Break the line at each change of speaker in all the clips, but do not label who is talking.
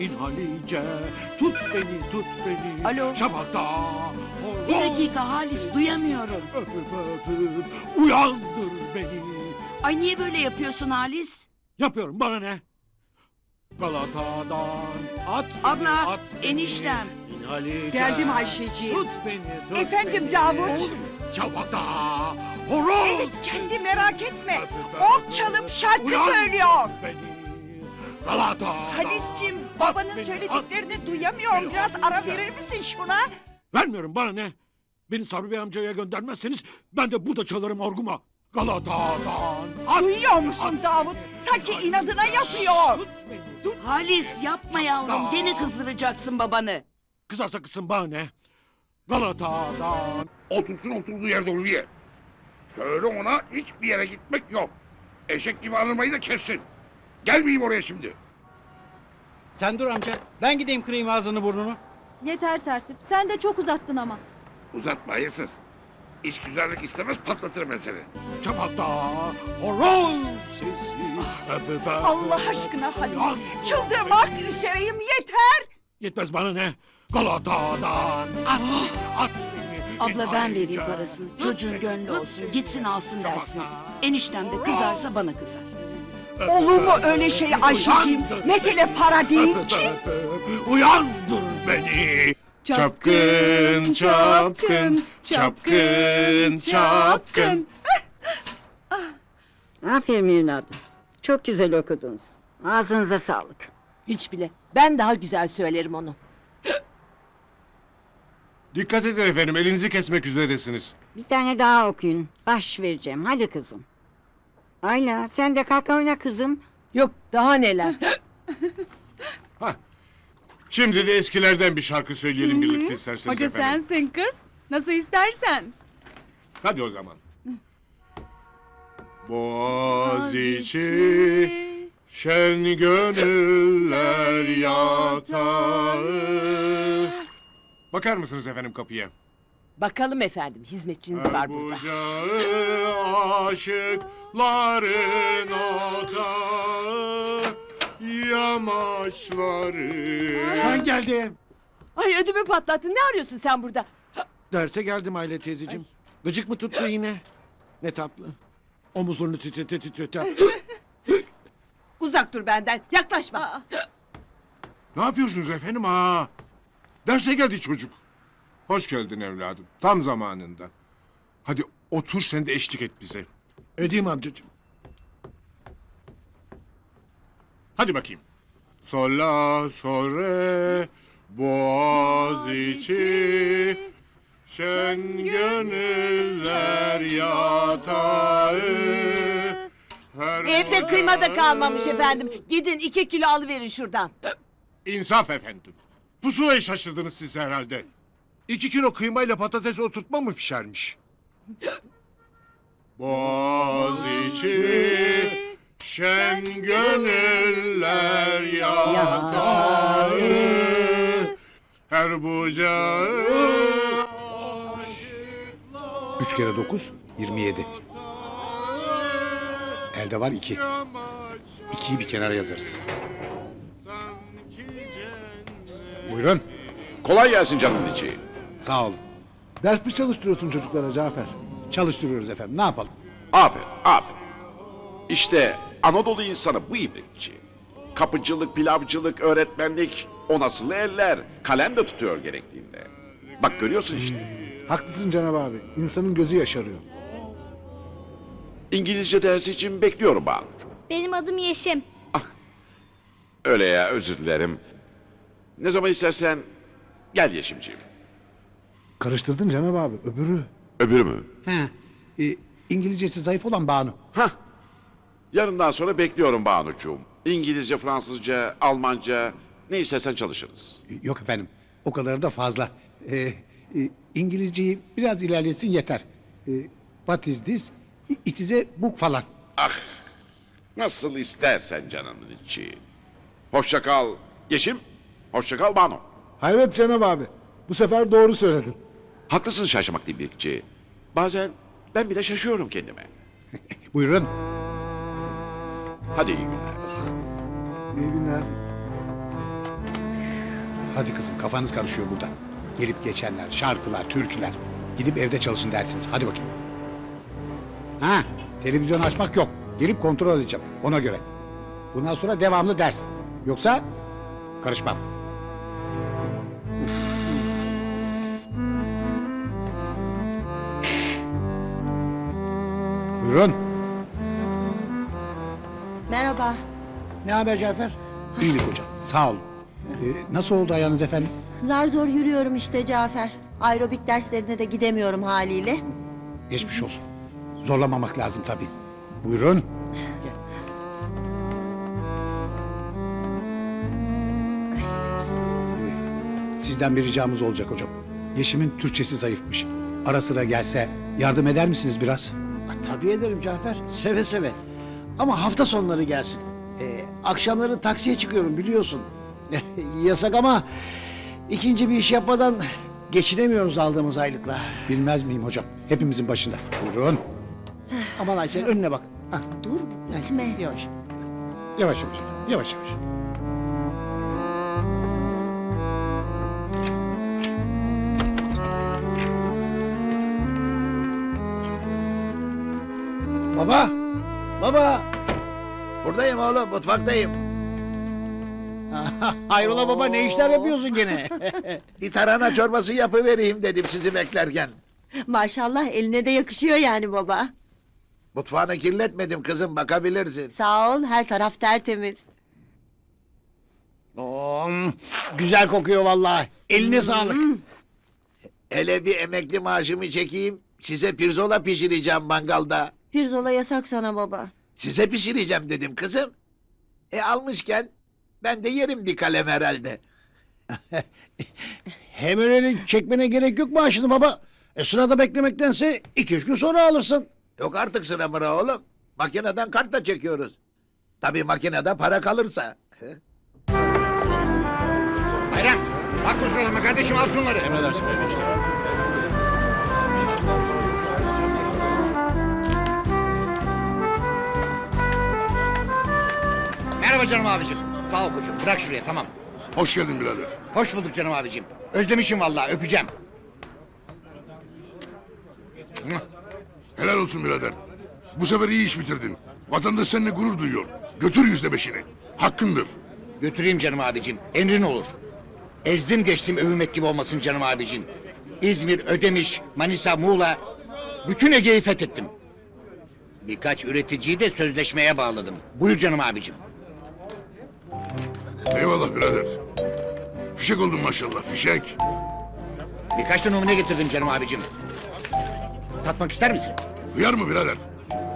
in Halice. Tut beni, tut beni.
Alo?
Şafakta.
Bir dakika Halis duyamıyorum.
Öpüp öpüp uyandır beni.
Ay niye böyle yapıyorsun Halis?
Yapıyorum bana ne? Galata'dan at beni,
Abla,
at beni.
eniştem.
İn Halice.
Geldim Ayşeciğim.
Tut beni, tut
Efendim
beni.
Davut?
Şafakta. Horoz.
Evet kendi merak etme. Ok çalıp şarkı
uyandır
söylüyor.
Beni. Galata'dan.
Halis'cim babanın
beni, at
söylediklerini
beni.
duyamıyorum.
Beni
Biraz
at
ara verir misin şuna?
Vermiyorum bana ne? Beni Sabri Bey amcaya göndermezseniz ben de burada çalarım orguma. Galata'dan. At,
Duyuyor musun Davut? Sanki inadına yapıyor.
Tut beni, tut.
Halis yapma yavrum. Gene kızdıracaksın babanı.
Kızarsa kızsın bana ne? Galata'dan.
Otursun oturduğu yerde Ulviye. Söyle ona hiçbir yere gitmek yok. Eşek gibi anırmayı da kessin. Gelmeyeyim oraya şimdi.
Sen dur amca. Ben gideyim kırayım ağzını burnunu.
Yeter tertip. Sen de çok uzattın ama.
Uzatma hayırsız. İş güzellik istemez patlatırım ben seni.
Şafakta horoz sesi.
Allah aşkına.
Uyan.
Çıldırmak üzereyim yeter.
Yetmez bana ne? Galata'dan. At, at beni.
Abla ben vereyim parasını. Çocuğun gönlü olsun. Gitsin alsın dersini. Eniştem de kızarsa bana kızar.
Olur mu öyle şey Ayşeciğim? Mesele para değil ki.
Uyandır beni.
Çapkın, çapkın, çapkın, çapkın.
Aferin evladım. Çok güzel okudunuz. Ağzınıza sağlık.
Hiç bile. Ben daha güzel söylerim onu.
Dikkat edin efendim elinizi kesmek üzeresiniz.
Bir tane daha okuyun. Baş vereceğim. Hadi kızım. Ayla sen de kalk oyna kızım.
Yok daha neler.
Şimdi de eskilerden bir şarkı söyleyelim birlikte isterseniz efendim.
sensin kız. Nasıl istersen.
Hadi o zaman. Boğaziçi şen gönüller yatağı. Bakar mısınız efendim kapıya?
Bakalım efendim hizmetçiniz var burada.
Bucağı aşıkların otağı Yamaçları
Ben geldim.
Ay ödümü patlattın. Ne arıyorsun sen burada?
Derse geldim Aile teyzeciğim. Gıcık mı tuttu yine? Ne tatlı. Omuzlarını titrete titrete.
Uzak dur benden. Yaklaşma.
Ne yapıyorsunuz efendim ha? Derse geldi çocuk. Hoş geldin evladım. Tam zamanında. Hadi otur sen de eşlik et bize.
Edeyim amcacığım.
Hadi bakayım. Sol la sol re boğaz içi şen gönüller yatağı her
Evde kıyma da kalmamış efendim. Gidin iki kilo alıverin şuradan.
İnsaf efendim. Pusulayı şaşırdınız siz herhalde. İki kilo kıymayla patates oturtma mı pişermiş? Boğaz içi şen gönüller yatağı her bucağı
Üç kere dokuz, yirmi yedi. Elde var iki. İkiyi bir kenara yazarız. Buyurun.
Kolay gelsin canımın içi.
Sağ olun. Ders mi çalıştırıyorsun çocuklara Cafer? Çalıştırıyoruz efendim. Ne yapalım?
Aferin, aferin. İşte Anadolu insanı bu ibrikçi. Kapıcılık, pilavcılık, öğretmenlik, o nasıl eller, kalem de tutuyor gerektiğinde. Bak görüyorsun işte.
Haklısın Cenab abi. İnsanın gözü yaşarıyor.
İngilizce dersi için bekliyorum Banucuğum.
Benim adım Yeşim.
Öyle ya, özür dilerim. Ne zaman istersen gel Yeşimciğim.
Karıştırdın Cenab abi. Öbürü.
Öbürü mü?
He. E, İngilizcesi zayıf olan Banu.
Hah. Yarından sonra bekliyorum Banucuğum. İngilizce, Fransızca, Almanca ne istersen çalışırız.
E, Yok efendim. O kadar da fazla. E, e, İngilizceyi biraz ilerlesin yeter. E, what is this? I- It is a book falan.
Nasıl istersen canımın içi. Hoşça kal Yeşim. Hoşça kal Banu.
Hayret Cenab abi. Bu sefer doğru söyledin.
Haklısın şaşırmak birlikçi. Bazen ben bile şaşıyorum kendime.
Buyurun.
Hadi iyi günler.
İyi günler. Hadi kızım kafanız karışıyor burada. Gelip geçenler, şarkılar, türküler. Gidip evde çalışın dersiniz. Hadi bakayım. Ha, televizyon açmak yok. Gelip kontrol edeceğim ona göre. Bundan sonra devamlı ders. Yoksa karışmam. Buyurun.
Merhaba.
Ne haber Cafer? İyilik hocam. Sağ olun. Ee, nasıl oldu ayağınız efendim?
Zar zor yürüyorum işte Cafer. Aerobik derslerine de gidemiyorum haliyle.
Geçmiş olsun. Zorlamamak lazım tabii. Buyurun. Ee, Sizden bir ricamız olacak hocam. Yeşim'in Türkçesi zayıfmış. Ara sıra gelse yardım eder misiniz biraz?
Tabii ederim Cafer. Seve seve. Ama hafta sonları gelsin. Ee, akşamları taksiye çıkıyorum biliyorsun. Yasak ama ikinci bir iş yapmadan geçinemiyoruz aldığımız aylıkla.
Bilmez miyim hocam? Hepimizin başında. Buyurun.
Aman Aysel önüne bak. Ah,
Dur gitme.
yavaş.
Yavaş yavaş. Yavaş yavaş.
Baba! Baba! Buradayım oğlum, mutfaktayım. Hayrola baba, ne işler yapıyorsun gene?
Bir tarhana çorbası yapıvereyim dedim sizi beklerken.
Maşallah eline de yakışıyor yani baba.
Mutfağını kirletmedim kızım bakabilirsin.
Sağ ol her taraf tertemiz.
Oo, güzel kokuyor vallahi. Eline sağlık.
Hele bir emekli maaşımı çekeyim. Size pirzola pişireceğim mangalda.
Pirzola yasak sana baba.
Size pişireceğim dedim kızım. E almışken ben de yerim bir kalem herhalde.
Hem öyle çekmene gerek yok maaşını baba. E sırada beklemektense iki üç gün sonra alırsın.
Yok artık sıra mıra oğlum. Makineden kartla çekiyoruz. Tabii makinede para kalırsa.
Bayram, bak kusurlama kardeşim al şunları. Emredersin Merhaba canım abicim. Sağ ol koçum. Bırak şuraya tamam.
Hoş geldin birader.
Hoş bulduk canım abicim. Özlemişim vallahi öpeceğim.
Helal olsun birader. Bu sefer iyi iş bitirdin. Vatandaş seninle gurur duyuyor. Götür yüzde beşini. Hakkındır.
Götüreyim canım abicim. Emrin olur. Ezdim geçtim övünmek gibi olmasın canım abicim. İzmir, Ödemiş, Manisa, Muğla... Bütün Ege'yi fethettim. Birkaç üreticiyi de sözleşmeye bağladım. Buyur canım abicim.
Eyvallah birader. Fişek oldun maşallah fişek.
Birkaç da numune getirdim canım abicim. Tatmak ister misin?
Hıyar mı birader?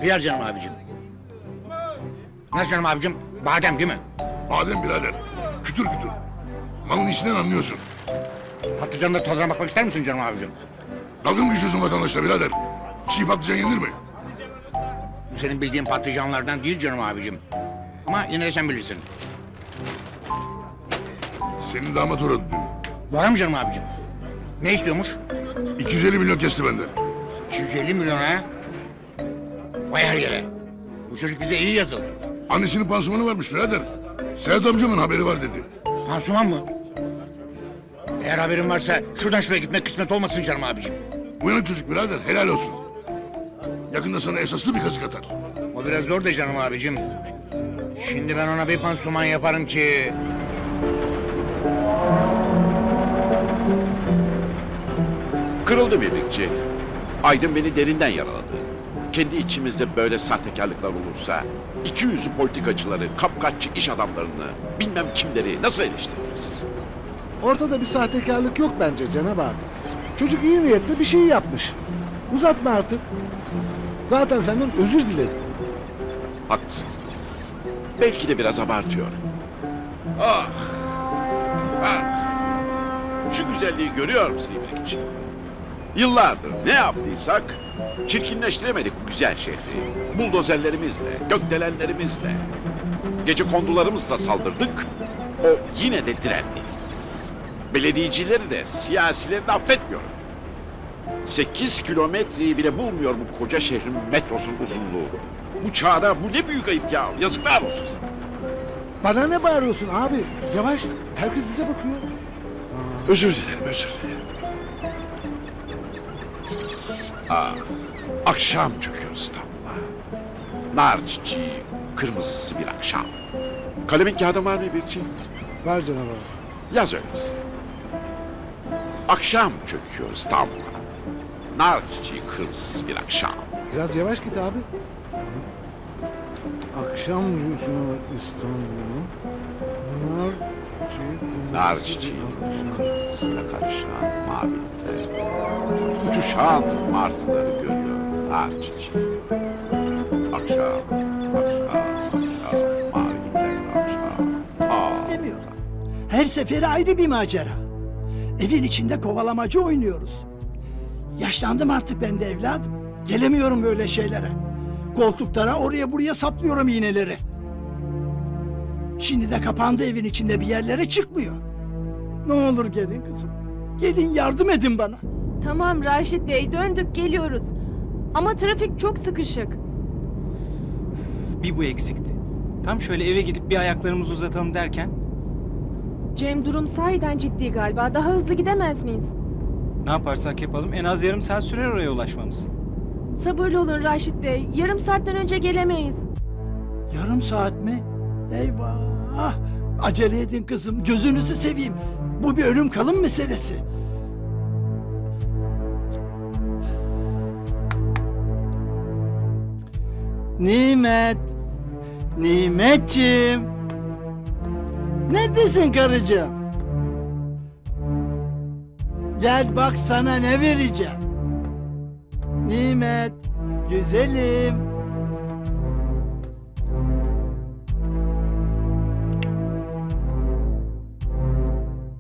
Hıyar canım abicim. Nasıl canım abicim? Badem değil mi?
Badem birader. Kütür kütür. Malın içinden anlıyorsun.
Patlıcanın da tadına bakmak ister misin canım abicim?
Dalga mı geçiyorsun vatandaşla birader? Çiğ patlıcan yenir mi?
Bu senin bildiğin patlıcanlardan değil canım abicim. Ama yine de sen bilirsin.
Senin damat uğradı dün.
Var mı canım abicim? Ne istiyormuş?
250 milyon kesti benden.
250 milyon ha? Vay her yere. Bu çocuk bize iyi yazıldı.
Annesinin pansumanı varmış birader. Sedat amcamın haberi var dedi.
Pansuman mı? Eğer haberin varsa şuradan şuraya gitmek kısmet olmasın canım abicim.
Uyanık çocuk birader helal olsun. Yakında sana esaslı bir kazık atar.
O biraz zor da canım abicim. Şimdi ben ona bir pansuman yaparım ki...
Kırıldı birlikçi. Aydın beni derinden yaraladı. Kendi içimizde böyle sahtekarlıklar olursa... ...iki yüzlü politikacıları, kapkaççı iş adamlarını... ...bilmem kimleri nasıl eleştiririz?
Ortada bir sahtekarlık yok bence Cenab abi. Çocuk iyi niyetle bir şey yapmış. Uzatma artık. Zaten senden özür diledi.
Haklısın. Belki de biraz abartıyor. Ah! Ah! Şu güzelliği görüyor musun İbrikçi? Yıllardır ne yaptıysak çirkinleştiremedik bu güzel şehri. Buldozerlerimizle, gökdelenlerimizle, gece kondularımızla saldırdık. O yine de direndi. Belediyecileri de siyasileri de affetmiyorum. Sekiz kilometreyi bile bulmuyor bu koca şehrin metrosunun uzunluğu. Bu çağda bu ne büyük ayıp ya. Yazıklar olsun sana.
Bana ne bağırıyorsun abi? Yavaş. Herkes bize bakıyor.
Özür dilerim, özür dilerim. Aa, akşam çöküyor İstanbul'a. Nar çiçeği, kırmızısı bir akşam. Kalemin kağıdı var mı Birciğim?
Ver Cenab abi.
Yaz öyleyse. Akşam çöküyor İstanbul'a. Nar çiçeği kırmızısı bir akşam.
Biraz yavaş git abi. Akşam rüzgarı İstanbul'un nar
Nar çiçeğinin kırmızısına karışan mavilikte. Uçuşan martıları görüyor nar çiçeği. Akşam, akşam, akşam, mavilikler akşam. Aa,
İstemiyorum. Her seferi ayrı bir macera. Evin içinde kovalamacı oynuyoruz. Yaşlandım artık ben de evladım. Gelemiyorum böyle şeylere. Koltuklara oraya buraya saplıyorum iğneleri. Şimdi de kapandı evin içinde bir yerlere çıkmıyor. Ne olur gelin kızım. Gelin yardım edin bana.
Tamam Raşit Bey döndük geliyoruz. Ama trafik çok sıkışık.
Bir bu eksikti. Tam şöyle eve gidip bir ayaklarımızı uzatalım derken
Cem durum sahiden ciddi galiba. Daha hızlı gidemez miyiz?
ne yaparsak yapalım en az yarım saat sürer oraya ulaşmamız.
Sabırlı olun Raşit Bey. Yarım saatten önce gelemeyiz.
Yarım saat mi? Eyvah! Acele edin kızım, gözünüzü seveyim. Bu bir ölüm kalım meselesi. Nimet! Nimetciğim! Neredesin karıcığım? Gel bak sana ne vereceğim. Nimet, güzelim.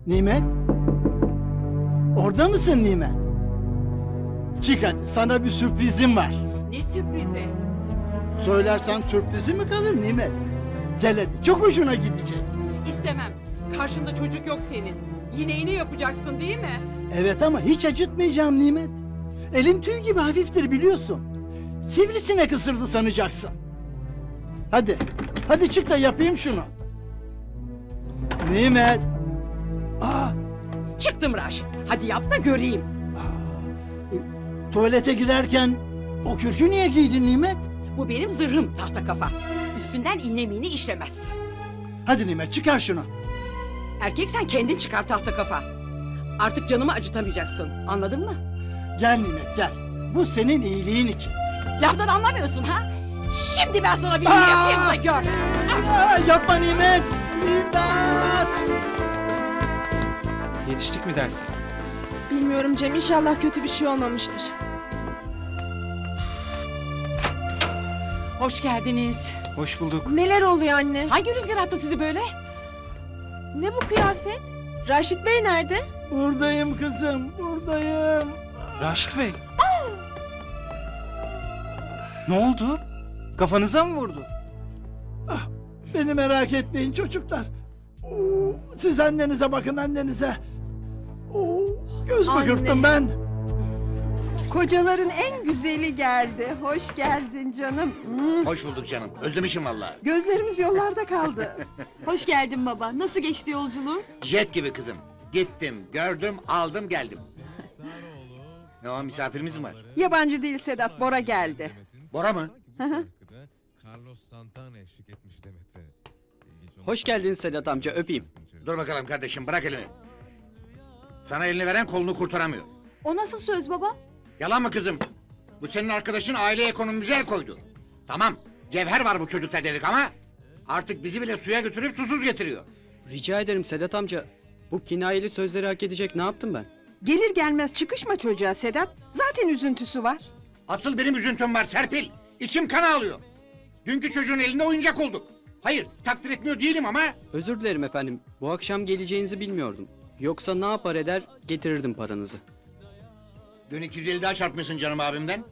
Nimet? Orada mısın Nimet? Çık hadi sana bir sürprizim var.
Ne sürprizi?
Söylersen sürprizi mi kalır Nimet? Gel hadi çok hoşuna gidecek.
İstemem. Karşında çocuk yok senin. Yine iğne yapacaksın değil mi?
Evet ama hiç acıtmayacağım Nimet. Elim tüy gibi hafiftir biliyorsun. Sivrisinek ısırdı sanacaksın. Hadi, hadi çık da yapayım şunu. Nimet. Aa,
Çıktım Raşit. Hadi yap da göreyim.
tuvalete girerken o kürkü niye giydin Nimet?
Bu benim zırhım tahta kafa. Üstünden iğne miğne işlemez.
Hadi Nimet çıkar şunu.
Erkek sen kendin çıkar tahta kafa. Artık canımı acıtamayacaksın. Anladın mı?
Gel Nimet gel. Bu senin iyiliğin için.
Laftan anlamıyorsun ha? Şimdi ben sana bir iğne yapayım da gör.
Aa, yapma Nimet. İmdat.
Yetiştik mi dersin?
Bilmiyorum Cem inşallah kötü bir şey olmamıştır.
Hoş geldiniz.
Hoş bulduk.
Neler oluyor anne?
Hangi rüzgar attı sizi böyle?
Ne bu kıyafet? Raşit Bey nerede?
Buradayım kızım buradayım.
Raşit Bey. ne oldu? Kafanıza mı vurdu?
Beni merak etmeyin çocuklar. Siz annenize bakın annenize. Göz
Anne.
bakırttım ben.
Kocaların en güzeli geldi. Hoş geldin canım. Hmm,
Hoş bulduk canım. Özlemişim vallahi.
Gözlerimiz yollarda kaldı.
Hoş geldin baba. Nasıl geçti yolculuğun?
Jet gibi kızım. Gittim, gördüm, aldım, geldim. Ne o misafirimiz mi var?
Yabancı değil Sedat, Bora geldi.
Bora mı?
Hı hı.
Carlos Santana eşlik etmiş Demet'e.
Hoş geldin Sedat amca öpeyim.
Dur bakalım kardeşim bırak elini. Sana elini veren kolunu kurtaramıyor.
O nasıl söz baba?
Yalan mı kızım? Bu senin arkadaşın aile ekonomimize el koydu. Tamam cevher var bu çocukta dedik ama... ...artık bizi bile suya götürüp susuz getiriyor.
Rica ederim Sedat amca. Bu kinayeli sözleri hak edecek ne yaptım ben?
Gelir gelmez çıkışma çocuğa Sedat. Zaten üzüntüsü var.
Asıl benim üzüntüm var Serpil. İçim kan ağlıyor. Dünkü çocuğun elinde oyuncak olduk. Hayır takdir etmiyor değilim ama...
Özür dilerim efendim. Bu akşam geleceğinizi bilmiyordum. Yoksa ne yapar eder getirirdim paranızı.
Dün 250 daha çarpmışsın canım abimden.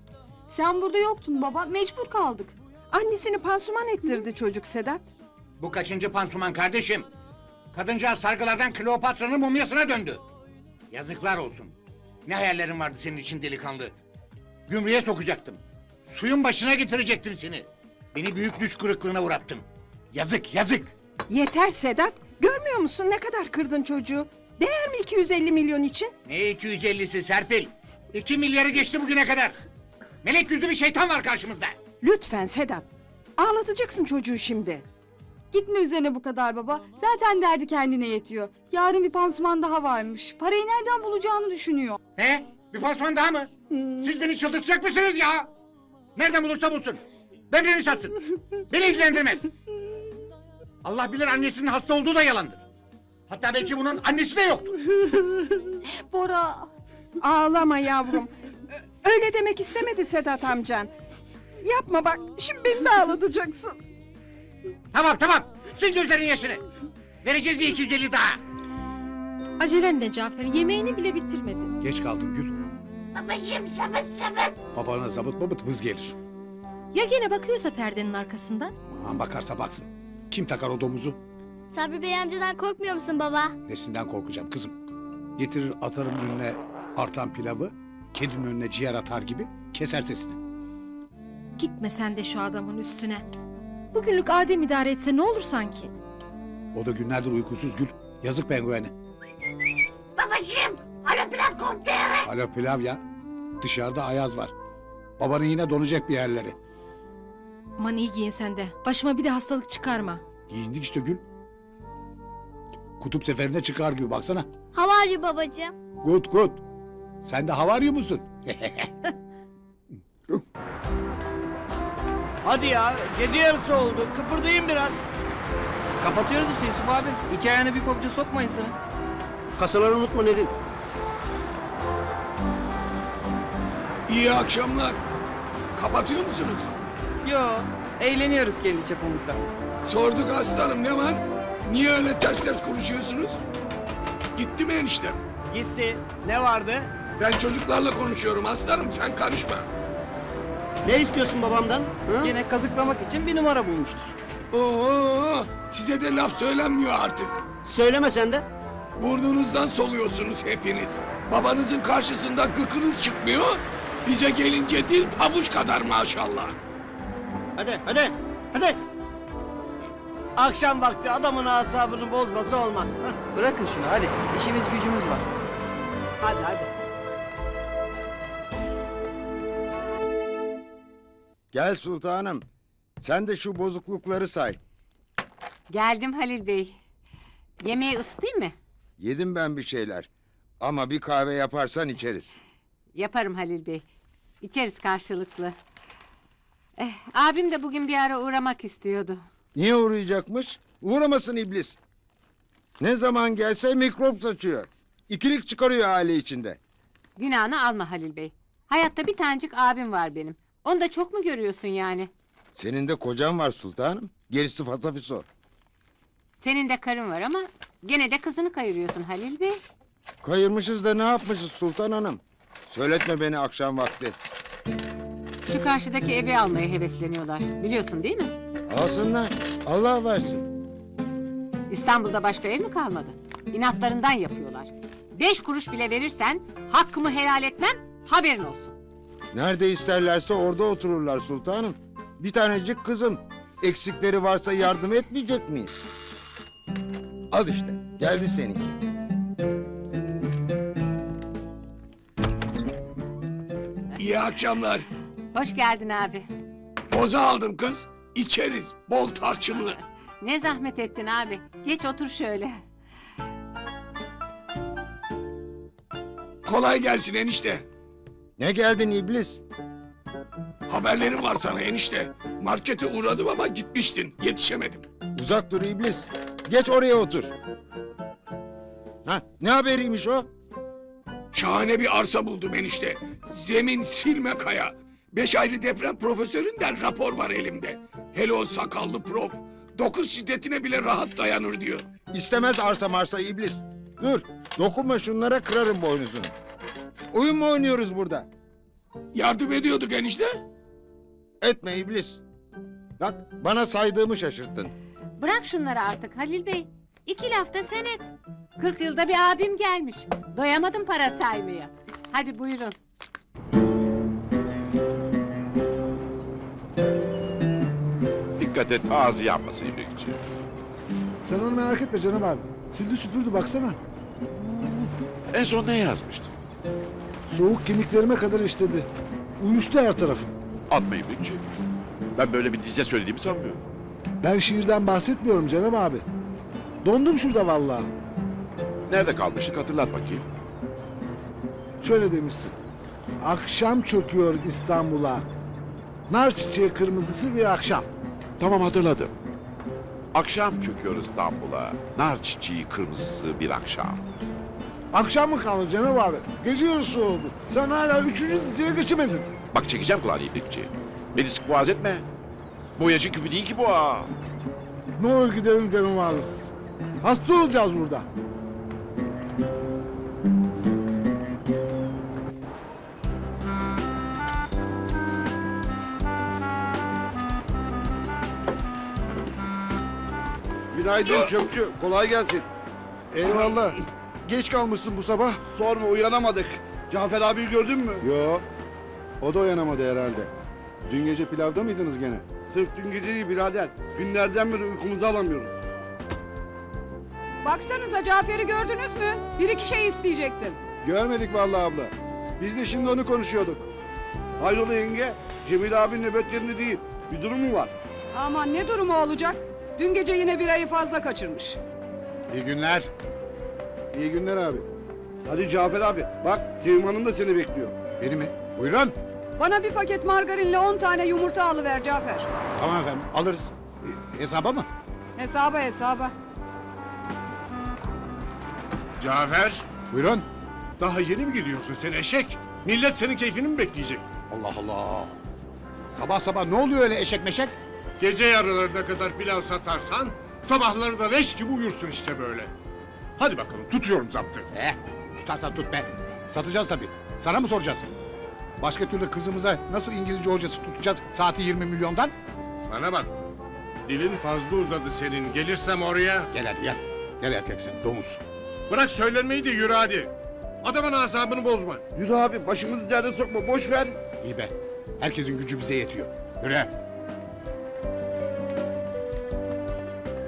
Sen burada yoktun baba. Mecbur kaldık.
Annesini pansuman ettirdi çocuk Sedat.
Bu kaçıncı pansuman kardeşim? Kadıncağız sargılardan Kleopatra'nın mumyasına döndü. Yazıklar olsun. Ne hayallerin vardı senin için delikanlı. Gümrüğe sokacaktım. Suyun başına getirecektim seni. Beni büyük düş kırıklığına uğrattın. Yazık yazık.
Yeter Sedat. Görmüyor musun ne kadar kırdın çocuğu? Değer mi 250 milyon için?
Ne 250'si Serpil? 2 milyarı geçti bugüne kadar. Melek yüzlü bir şeytan var karşımızda.
Lütfen Sedat. Ağlatacaksın çocuğu şimdi.
Gitme üzerine bu kadar baba. Zaten derdi kendine yetiyor. Yarın bir pansuman daha varmış. Parayı nereden bulacağını düşünüyor.
He? Bir pansuman daha mı? Siz beni çıldırtacak mısınız ya? Nereden bulursa bulsun. Böbreğini satsın. Beni ilgilendirmez. Allah bilir annesinin hasta olduğu da yalandır. Hatta belki bunun annesi de yoktur.
Bora.
Ağlama yavrum. Öyle demek istemedi Sedat amcan. Yapma bak, şimdi beni de ağlatacaksın.
Tamam tamam. Sil gözlerin yaşını. Vereceğiz bir 250 daha.
Acelen ne Cafer? Yemeğini bile bitirmedin.
Geç kaldım Gül.
Babacım sabıt sabıt.
Babana zabıt babıt vız gelir.
Ya gene bakıyorsa perdenin arkasından?
Aman bakarsa baksın. Kim takar o domuzu?
Sabri Bey amcadan korkmuyor musun baba?
Nesinden korkacağım kızım? Getirir atarın önüne artan pilavı, kedinin önüne ciğer atar gibi keser sesini.
Gitme sen de şu adamın üstüne. Bugünlük Adem idare etse ne olur sanki?
O da günlerdir uykusuz Gül. Yazık penguene.
Babacım. Alo plan komiseri.
Alo pilav ya. Dışarıda ayaz var. Babanın yine donacak bir yerleri.
Aman iyi giyin sen de. Başıma bir de hastalık çıkarma.
Giyindik işte Gül. Kutup seferine çıkar gibi baksana.
How are you babacım?
Good good. Sen de havaryo musun?
Hadi ya gece yarısı oldu. Kıpırdayın biraz. Kapatıyoruz işte Yusuf abi. İki ayağını bir kopça sokma insanı. Kasaları unutma Nedim.
İyi akşamlar. Kapatıyor musunuz?
Yo eğleniyoruz kendi çapımızda.
Sorduk aslanım ne var? Niye öyle ters ters konuşuyorsunuz? Gitti mi eniştem?
Gitti. Ne vardı?
Ben çocuklarla konuşuyorum aslanım sen karışma.
Ne istiyorsun babamdan? Yine kazıklamak için bir numara bulmuştur.
Oo, size de laf söylenmiyor artık.
Söyleme sen de.
Burnunuzdan soluyorsunuz hepiniz. Babanızın karşısında gıkınız çıkmıyor. Bize gelince dil pabuç kadar maşallah.
Hadi hadi hadi. Akşam vakti adamın asabını bozması olmaz. Bırakın şunu hadi. İşimiz gücümüz var. Hadi hadi.
Gel sultanım. Sen de şu bozuklukları say.
Geldim Halil Bey. Yemeği ısıtayım mı?
Yedim ben bir şeyler. Ama bir kahve yaparsan içeriz.
Yaparım Halil Bey. İçeriz karşılıklı. Eh, abim de bugün bir ara uğramak istiyordu.
Niye uğrayacakmış? Uğramasın iblis. Ne zaman gelse mikrop saçıyor. İkilik çıkarıyor aile içinde.
Günahını alma Halil Bey. Hayatta bir tanecik abim var benim. Onu da çok mu görüyorsun yani?
Senin de kocan var sultanım. Gerisi fatafiso.
Senin de karın var ama gene de kızını kayırıyorsun Halil Bey.
Kayırmışız da ne yapmışız sultan hanım? Söyletme beni akşam vakti.
Şu karşıdaki evi almaya hevesleniyorlar. Biliyorsun değil mi?
Alsınlar. Allah versin.
İstanbul'da başka ev mi kalmadı? İnatlarından yapıyorlar. Beş kuruş bile verirsen hakkımı helal etmem haberin olsun.
Nerede isterlerse orada otururlar sultanım. Bir tanecik kızım. Eksikleri varsa yardım etmeyecek miyiz? Al işte. Geldi seninki.
İyi akşamlar.
Hoş geldin abi.
Boza aldım kız. İçeriz. Bol tarçınlı.
Ne zahmet ettin abi. Geç otur şöyle.
Kolay gelsin enişte.
Ne geldin iblis?
Haberlerim var sana enişte. Markete uğradım ama gitmiştin. Yetişemedim.
Uzak dur iblis. Geç oraya otur. Ha, ne haberiymiş o?
Şahane bir arsa buldum enişte. Zemin silme kaya. Beş ayrı deprem profesöründen rapor var elimde. Hele o sakallı prof. Dokuz şiddetine bile rahat dayanır diyor.
İstemez arsa marsa iblis. Dur. Dokunma şunlara kırarım boynuzunu. Oyun mu oynuyoruz burada?
Yardım ediyorduk enişte.
Etme iblis. Bak bana saydığımı şaşırttın.
Bırak şunları artık Halil Bey. İki lafta sen et. Kırk yılda bir abim gelmiş. Doyamadım para saymaya. Hadi buyurun.
Dikkat et ağzı yanmasın İbrikçi.
Sen onu merak etme canım abi. Sildi süpürdü baksana.
En son ne yazmıştın?
Soğuk kemiklerime kadar işledi. Uyuştu her tarafım.
Atma İbrikçi. Ben böyle bir dize söylediğimi sanmıyorum.
Ben şiirden bahsetmiyorum Cenab abi. Dondum şurada vallahi.
Nerede kalmıştık hatırlat bakayım.
Şöyle demişsin. Akşam çöküyor İstanbul'a. Nar çiçeği kırmızısı bir akşam.
Tamam hatırladım. Akşam çöküyor İstanbul'a. Nar çiçeği kırmızısı bir akşam.
Akşam mı kaldı Cenab abi? Yarısı oldu. Sen hala üçüncü diziye geçemedin.
Bak çekeceğim kulağını İbrikçi. Beni sık boğaz etme. Boyacı küpü değil ki bu ha.
Ne olur gidelim Cenab abi. Hasta olacağız burada.
Günaydın çöpçü. Kolay gelsin.
Eyvallah. Geç kalmışsın bu sabah.
Sorma uyanamadık. Cafer abiyi gördün mü?
Yo. O da uyanamadı herhalde. Dün gece pilavda mıydınız gene?
Sırf dün gece değil birader. Günlerden beri uykumuzu alamıyoruz.
Baksanıza Cafer'i gördünüz mü? Bir iki şey isteyecektim.
Görmedik vallahi abla. Biz de şimdi onu konuşuyorduk.
Hayrola yenge? Cemil abi nöbet yerinde değil. Bir durum mu var?
Aman ne durumu olacak? Dün gece yine bir ayı fazla kaçırmış.
İyi günler.
İyi günler abi.
Hadi Cafer abi. Bak Sevim Hanım da seni bekliyor.
Beni mi? Buyurun.
Bana bir paket margarinle 10 tane yumurta alıver Cafer.
Tamam efendim alırız. E, hesaba mı?
Hesaba hesaba.
Cafer,
Buyurun.
daha yeni mi gidiyorsun sen eşek? Millet senin keyfini mi bekleyecek?
Allah Allah. Sabah sabah ne oluyor öyle eşek meşek?
Gece yarılarına kadar pilav satarsan, sabahları da leş gibi uyursun işte böyle. Hadi bakalım, tutuyorum zaptı.
Eh tutarsan tut be. Satacağız tabii. Sana mı soracağız? Başka türlü kızımıza nasıl İngilizce hocası tutacağız saati 20 milyondan?
Bana bak, dilin fazla uzadı senin. Gelirsem oraya...
Gel hadi gel. Gel erkek sen domuz.
Bırak söylenmeyi de yürü hadi. Adamın asabını bozma.
Yürü abi başımızı derde sokma. Boş ver.
İyi be. Herkesin gücü bize yetiyor. Yürü.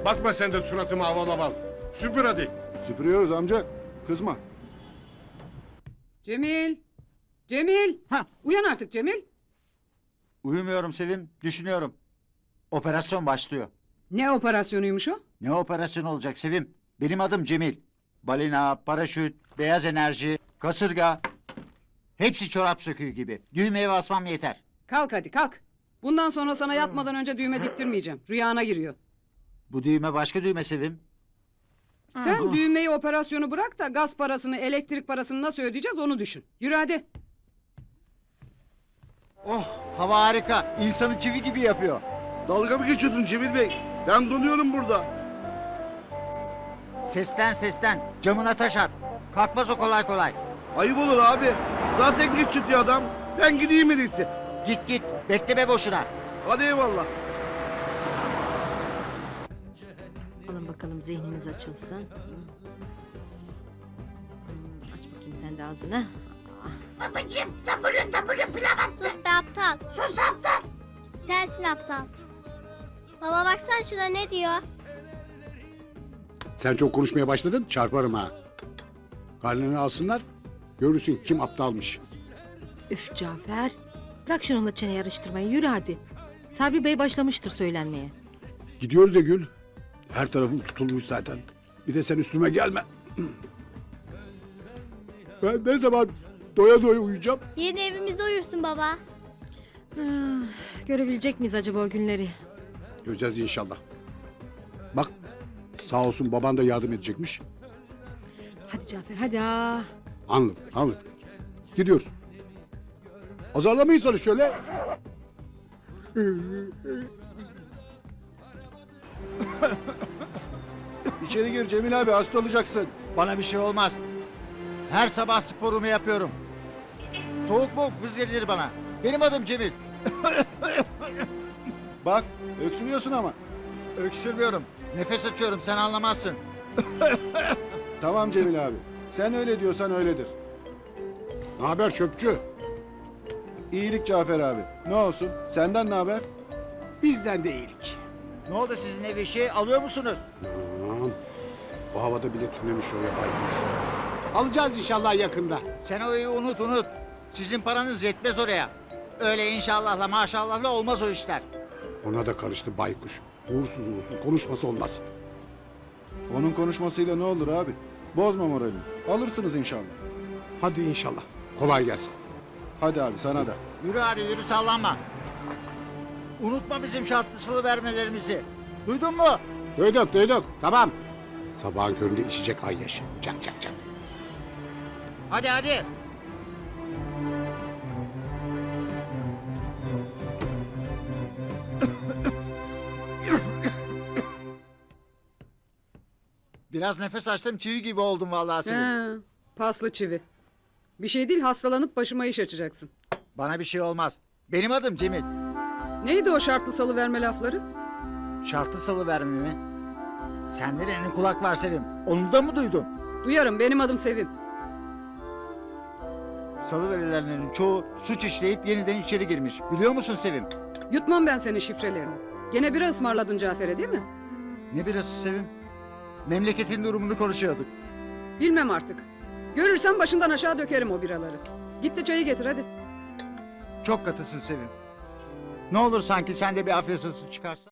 Bakma sen de suratıma aval aval. Süpür hadi.
Süpürüyoruz amca. Kızma.
Cemil. Cemil.
Ha.
Uyan artık Cemil.
Uyumuyorum Sevim, düşünüyorum. Operasyon başlıyor.
Ne operasyonuymuş o?
Ne operasyon olacak Sevim? Benim adım Cemil. Balina, paraşüt, beyaz enerji, kasırga. Hepsi çorap söküğü gibi. Düğmeye basmam yeter.
Kalk hadi kalk. Bundan sonra sana yatmadan önce düğme diktirmeyeceğim. Rüyana giriyor.
Bu düğme başka düğme Sevim.
Sen düğmeyi operasyonu bırak da gaz parasını, elektrik parasını nasıl ödeyeceğiz onu düşün. Yürü hadi.
Oh, hava harika. İnsanı çivi gibi yapıyor.
Dalga mı geçiyorsun Cemil Bey? Ben donuyorum burada.
Sesten sesten. Camına taş at. Kalkmaz o kolay kolay.
Ayıp olur abi. Zaten geç çıtıyor adam. Ben gideyim en iyisi.
Git git. Bekleme boşuna.
Hadi eyvallah.
Bakalım zihniniz açılsın. Hmm, Aç bakayım sen de ağzını.
Sus be aptal. Sus aptal. Sensin aptal. Baba baksana şuna ne diyor?
Sen çok konuşmaya başladın çarparım ha. Karnını alsınlar. Görürsün kim aptalmış.
Üf Cafer. Bırak şununla çene yarıştırmayı yürü hadi. Sabri Bey başlamıştır söylenmeye.
Gidiyoruz ya Gül. Her tarafım tutulmuş zaten. Bir de sen üstüme gelme. Ben ne zaman doya doya uyuyacağım?
Yeni evimizde uyursun baba.
Ah, Görebilecek miyiz acaba o günleri?
Göreceğiz inşallah. Bak sağ olsun baban da yardım edecekmiş.
Hadi Cafer hadi ha.
Anladım anladım. Gidiyoruz. Azarlama insanı şöyle.
İçeri gir Cemil abi hasta olacaksın.
Bana bir şey olmaz. Her sabah sporumu yapıyorum. Soğuk mu buz gelir bana. Benim adım Cemil.
Bak öksürüyorsun ama.
Öksürmüyorum. Nefes açıyorum sen anlamazsın.
Tamam Cemil abi. Sen öyle diyorsan öyledir.
Ne haber çöpçü?
İyilik Cafer abi. Ne olsun? Senden ne haber?
Bizden de iyilik.
Ne oldu sizin ev işi alıyor musunuz?
Aman. Bu havada bile tünemiş oraya baykuş. Alacağız inşallah yakında.
Sen o evi unut unut. Sizin paranız yetmez oraya. Öyle inşallahla maşallahla olmaz o işler.
Ona da karıştı baykuş. Uğursuz uğursuz konuşması olmaz.
Onun konuşmasıyla ne olur abi? Bozma moralini. Alırsınız inşallah.
Hadi inşallah. Kolay gelsin.
Hadi abi sana da.
Yürü hadi yürü sallanma. Unutma bizim şartlısılı vermelerimizi. Duydun mu?
Duyduk duyduk. Tamam. Sabahın köründe içecek ay yaşı. Çak çak çak.
Hadi hadi. Biraz nefes açtım çivi gibi oldum vallahi Sevim.
paslı çivi. Bir şey değil hastalanıp başıma iş açacaksın.
Bana bir şey olmaz. Benim adım Cemil.
Neydi o şartlı salı verme lafları?
Şartlı salı verme mi? Sende de en kulak var Sevim. Onu da mı duydun?
Duyarım benim adım Sevim.
Salı verilenlerin çoğu suç işleyip yeniden içeri girmiş. Biliyor musun Sevim?
Yutmam ben senin şifrelerini. Gene bira ısmarladın Cafer'e değil mi?
Ne birası Sevim? Memleketin durumunu konuşuyorduk.
Bilmem artık. Görürsem başından aşağı dökerim o biraları. Git de çayı getir hadi.
Çok katısın Sevim. Ne olur sanki sen de bir afyasızlık çıkarsa.